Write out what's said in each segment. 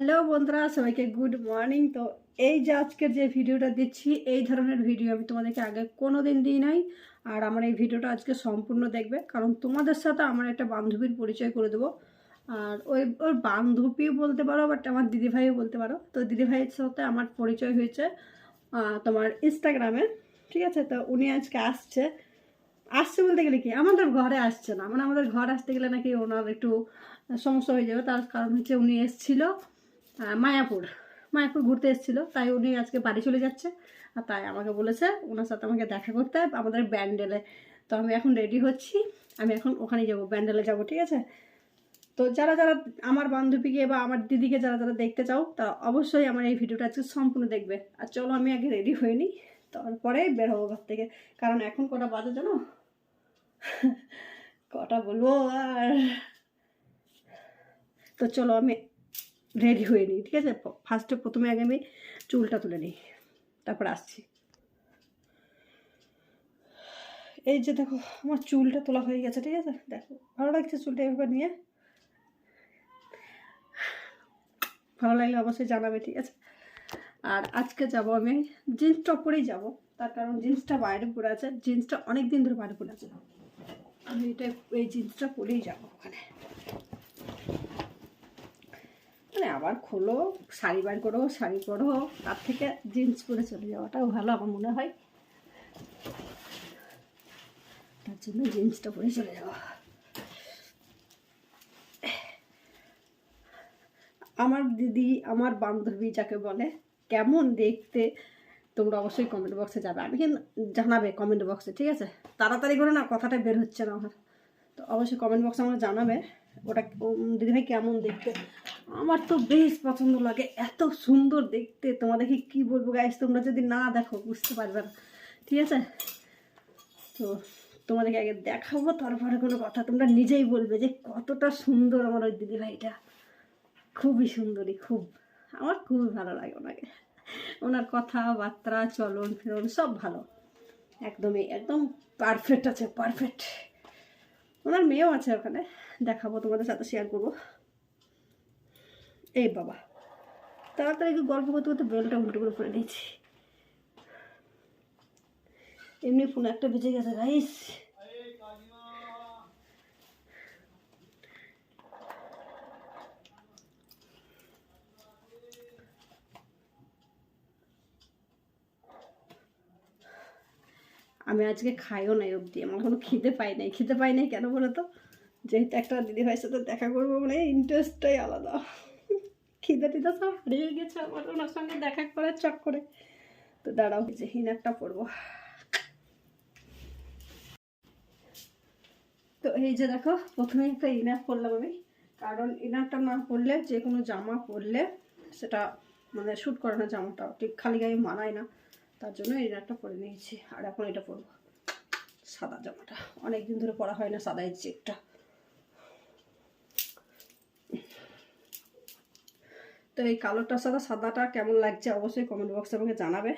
Hello বন্ধুরা, সবাইকে good morning. তো এই যে আজকের যে ভিডিওটা দিচ্ছি, এই ধরনের ভিডিও আমি তোমাদেরকে আগে কোনো দিন দিই নাই। আর আমার এই ভিডিওটা আজকে সম্পূর্ণ দেখবে, কারণ তোমাদের সাথে আমার একটা বান্ধবীর পরিচয় করে দেবো। আর ওই ওর বান্ধবীও বলতে পারো বাট আমার দিদিভাইও বলতে পারো। তো দিদিভাইয়ের সাথে আমার পরিচয় হয়েছে তোমার ইনস্টাগ্রামে ঠিক আছে? তো উনি আজকে আসছে। আসছে বলতে গেলে কি? আমাদের ঘরে আসছে না। মানে আমাদের ঘর আসতে গেলে নাকি ওনার একটু সমস্যা হয়ে যাবে। তার কারণ হচ্ছে উনি এসেছিল। মায়াপুর। মায়াপুর ঘুরতে এসেছিল, তাই উনি আজকে বাড়ি চলে যাচ্ছে। আর তাই আমাকে বলেছে ওনার সাথে আমাকে দেখা করতে হবে, আমাদের ব্যান্ডেলে। তো আমি এখন রেডি হচ্ছি, আমি এখন ওখানে যাব, ব্যান্ডেলে যাব, ঠিক আছে? তো যারা যারা আমার বান্ধবীকে বা আমার দিদিকে যারা যারা দেখতে চাও, তা অবশ্যই আমার এই ভিডিওটা আজকে সম্পূর্ণ দেখবে। আর চলো, আমি আগে রেডি হয়ে নিই, তারপরে বের হব ঘর থেকে। কারণ এখন কটা বাজে জানো? কটা বলব আর? তো চলো, আমি রেডি হয়ে নিই, ঠিক আছে? ফার্স্টে প্রথমে আগে আমি চুলটা তুলে নিই, তারপর আসছি। এই যে দেখো, আমার চুলটা তোলা হয়ে গেছে, ঠিক আছে? দেখো, ভালো লাগছে চুলটা এভাবে নিয়ে? ভালো লাগলে অবশ্যই জানাবে, ঠিক আছে? আর আজকে যাব আমি জিন্স টপ পরেই যাব, তার কারণ জিন্সটা বাইরে পরে আছে জিন্সটা অনেক দিন ধরে বাইরে পরে আছে। আমি এটা এই জিন্সটা পরেই যাব ওখানে। মানে আবার খোলো, শাড়ি বার করো, শাড়ি পরো, তার থেকে জিন্স পরে চলে যাওয়াটাও ভালো আমার মনে হয়। তার জন্য জিন্সটা পরে চলে যাওয়া। আমার দিদি, আমার বান্ধবী যাকে বলে, কেমন দেখতে, তোমরা অবশ্যই কমেন্ট বক্সে যাবে। আমি কিন্তু জানাবে কমেন্ট বক্সে ঠিক আছে? তাড়াতাড়ি করে না, কথাটা বের হচ্ছে না আমার। তো অবশ্যই কমেন্ট বক্সে আমার জানাবে। ওটা দিদিভাই কেমন দেখতে? আমার তো বেশ পছন্দ লাগে, এত সুন্দর দেখতে। তোমাদেরকে কি বলব গাইস তোমরা যদি না দেখো, বুঝতে পারবে না। ঠিক আছে? তো তোমাদেরকে আগে দেখাবো, তারপরে কোনো কথা। তোমরা নিজেই বলবে যে কতটা সুন্দর আমার ওই দিদিভাইটা খুবই সুন্দরী, খুব। আমার খুবই ভালো লাগে ওনাকে। ওনার কথাবার্তা, চলন ফিরন, সব ভালো। একদমই, একদম পারফেক্ট আছে পারফেক্ট ওনার মেয়েও আছে ওখানে। দেখাবো, তোমাদের সাথে শেয়ার করব। এই বাবা, তাড়াতাড়ি একটু গল্প করতে করতে বেলটা উল্টো করে পড়ে দিয়েছি। এমনি ফোন একটা বেঁচে গেছে গাইস আমি আজকে খাইও নাই অবধি, আমার কোনো খিদে পাই নাই। খিদে পাই নাই কেন বলো তো? যেহেতু একটা দিদি ভাইয়ের সাথে দেখা করব মানে ইন্টারেস্টটাই আলাদা। খিদে টিদে সব হারিয়ে গেছে আমার, ওনার সঙ্গে দেখা করার চক করে তো দাঁড়াও যে হিনারটা পরবো। তো এই যে দেখো, প্রথমে একটা ইনার পরলাম আমি। কারণ ইনারটা না পরলে, যে কোনো জামা পরলে সেটা মানে শ্যুট করে না জামাটা। ঠিক খালি গায়ে মানায় না। তার জন্য ইনারটা পরে নিয়েছি। আর এখন এটা পরবো। সাদা জামাটা। অনেক দিন ধরে পরা হয় না, সাদা এই চেকটা তো এই কালোটার সাথে সাদাটা কেমন লাগছে অবশ্যই কমেন্ট বক্সে আমাকে জানাবে।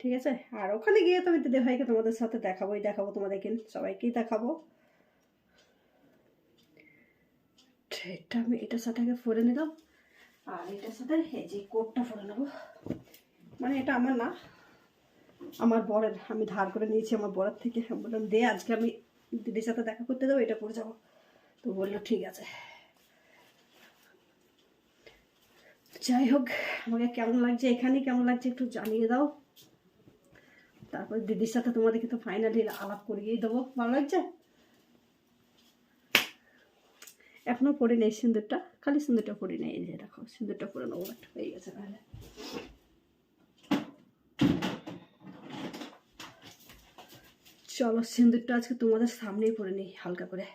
ঠিক আছে? আর ওখানে গিয়ে তো আমি দিদি ভাইকে তোমাদের সাথে দেখাবোই, দেখাবো তোমাদেরকে, সবাইকেই দেখাবো। এটা আমি, এটার সাথে আগে পরে নিলাম। আর এটার সাথে এই যে কোটটা পরে নেব। মানে এটা আমার না, আমার বরের, আমি ধার করে নিয়েছি আমার বরের থেকে। বললাম, দে, আজকে আমি দিদির সাথে দেখা করতে যাব এটা পরে যাব। তো বলল, ঠিক আছে। যাই হোক, আমাকে কেমন লাগছে, এখানে কেমন লাগছে একটু জানিয়ে দাও। তারপর দিদির সাথে তোমাদেরকে তো ফাইনালি আলাপ করিয়েই দেবো। ভালো লাগছে? এখনও পড়ি নেই সিঁদুরটা খালি সিঁদুরটা পড়ি নেই, এই যে দেখো সিঁদুরটা পরে নেব, একটা হয়ে গেছে তাহলে। চলো সিঁদুরটা আজকে তোমাদের সামনেই পরে নিই, হালকা করে।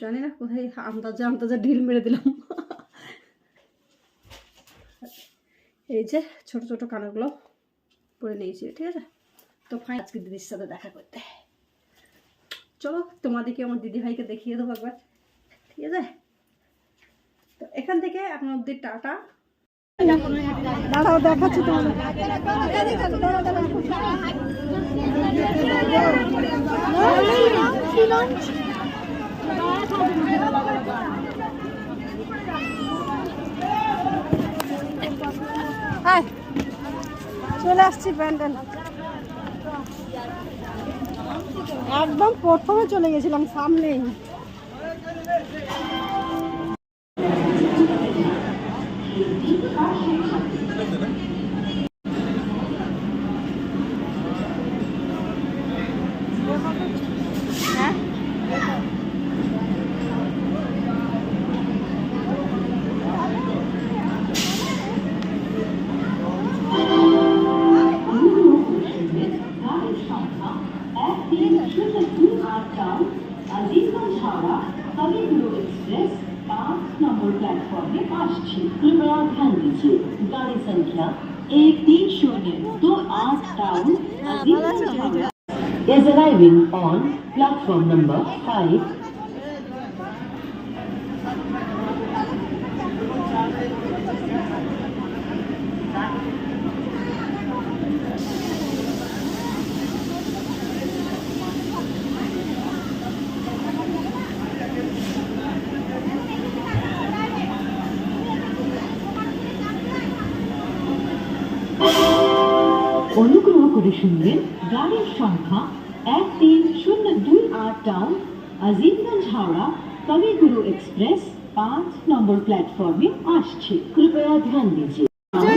জানি না, কোথায় আন্দাজে আন্দাজে ঢিল মেরে দিলাম। এই যে ছোট ছোট কানাগুলো পরে নিয়েছি, ঠিক আছে? তো ফাইন আজকে দিদির সাথে দেখা করতে। চলো, তোমাদেরকে আমার দিদিভাইকে দেখিয়ে দেবো একবার, ঠিক আছে? তো এখান থেকে এখন অব্দি টাটা। দাঁড়াও, দেখাচ্ছি তোমাদের। হাই চলে আসছি প্যান্ডেল। একদম প্রথমে চলে গেছিলাম সামনেই। তিন শূন্য দুই আট টাউন আজিমগঞ্জ হাওড়া कविगुरु एक्सप्रेस पाँच नंबर प्लेटफॉर्म में আসছে कृपया ध्यान दीजिए गाड़ी संख्या एक तीन शून्य दो आठ town Azimganj Howrah is arriving on platform number five অনুগ্রহ করে শুনবেন গাড়ির সংখ্যা এক তিন শূন্য দুই আট টাউন আজিমগঞ্জ হাওড়া কবিগুরু এক্সপ্রেস পাঁচ নম্বর প্ল্যাটফর্মে আসছে। কৃপয়া ধ্যান দিজিয়ে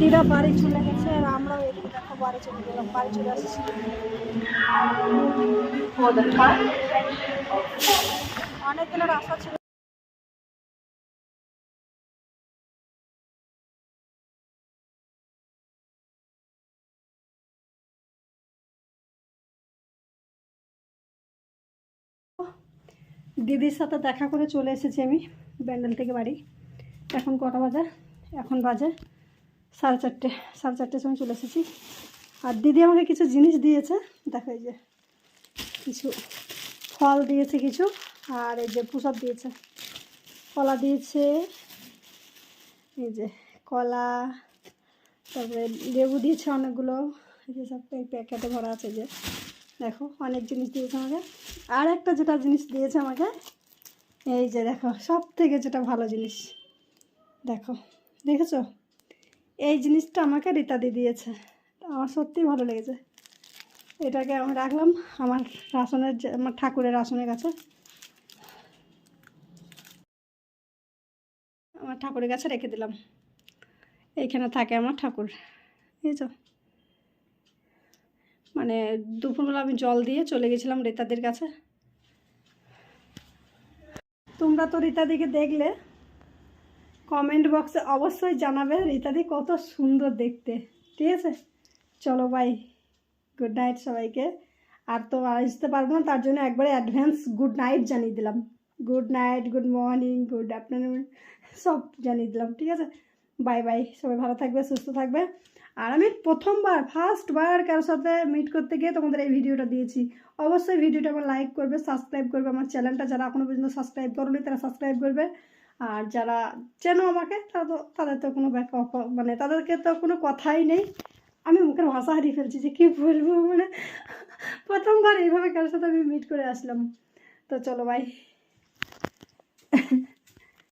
দিদা বাড়ি চলে গেছে আর আমরাও এদিকে দেখো বাড়ি চলে গেলাম, বাড়ি চলে আসছি। অনেক দিনের আশা ছিল দিদির সাথে দেখা করে চলে এসেছি আমি, ব্যান্ডেল থেকে বাড়ি। এখন কটা বাজে? এখন বাজে সাড়ে চারটে, সাড়ে চারটের সময় চলে এসেছি। আর দিদি আমাকে কিছু জিনিস দিয়েছে, দেখো এই যে কিছু ফল দিয়েছে কিছু, আর এই যে প্রসাদ দিয়েছে। কলা দিয়েছে, এই যে কলা, তারপরে লেবু দিয়েছে অনেকগুলো, এই যে সব প্যাকেটে ভরা আছে যে। দেখো, অনেক জিনিস দিয়েছে আমাকে। আর একটা যেটা জিনিস দিয়েছে আমাকে, এই যে দেখো সব থেকে যেটা ভালো জিনিস, দেখো, দেখেছ? এই জিনিসটা আমাকে রীতাদি দিয়েছে। আমার সত্যিই ভালো লেগেছে। এটাকে আমি রাখলাম আমার রাসনের আমার ঠাকুরের রাসনের কাছে। আমার ঠাকুরের কাছে রেখে দিলাম। এইখানে থাকে আমার ঠাকুর। বুঝেছ? মানে দুপুরবেলা আমি জল দিয়ে চলে গেছিলাম রীতাদির কাছে। তোমরা তো রীতাদিকে দেখলে কমেন্ট বক্সে অবশ্যই জানাবে রীতাদি কত সুন্দর দেখতে। ঠিক আছে? চলো বাই গুড নাইট সবাইকে। আর তো আসতে পারব না, তার জন্য একবারে অ্যাডভান্স গুড নাইট জানিয়ে দিলাম। Good night good morning good afternoon সব জানিয়ে দিলাম, ঠিক আছে? বাই বাই সবাই ভালো থাকবে, সুস্থ থাকবে। আর আমি প্রথমবার ফার্স্ট বার কারোর সাথে মিট করতে গিয়ে তোমাদের এই ভিডিওটা দিয়েছি। অবশ্যই ভিডিওটা আমার লাইক করবে সাবস্ক্রাইব করবে। আমার চ্যানেলটা যারা এখনও পর্যন্ত সাবস্ক্রাইব করোনি, তারা সাবস্ক্রাইব করবে। আর যারা চেনো আমাকে, তারা তো, তাদের তো কোনো ব্যাক মানে তাদেরকে তো কোনো কথাই নেই। আমি মুখের ভাষা হারিয়ে ফেলছি যে কী বলব মানে প্রথমবার এইভাবে কারোর সাথে আমি মিট করে আসলাম। তো চলো বাই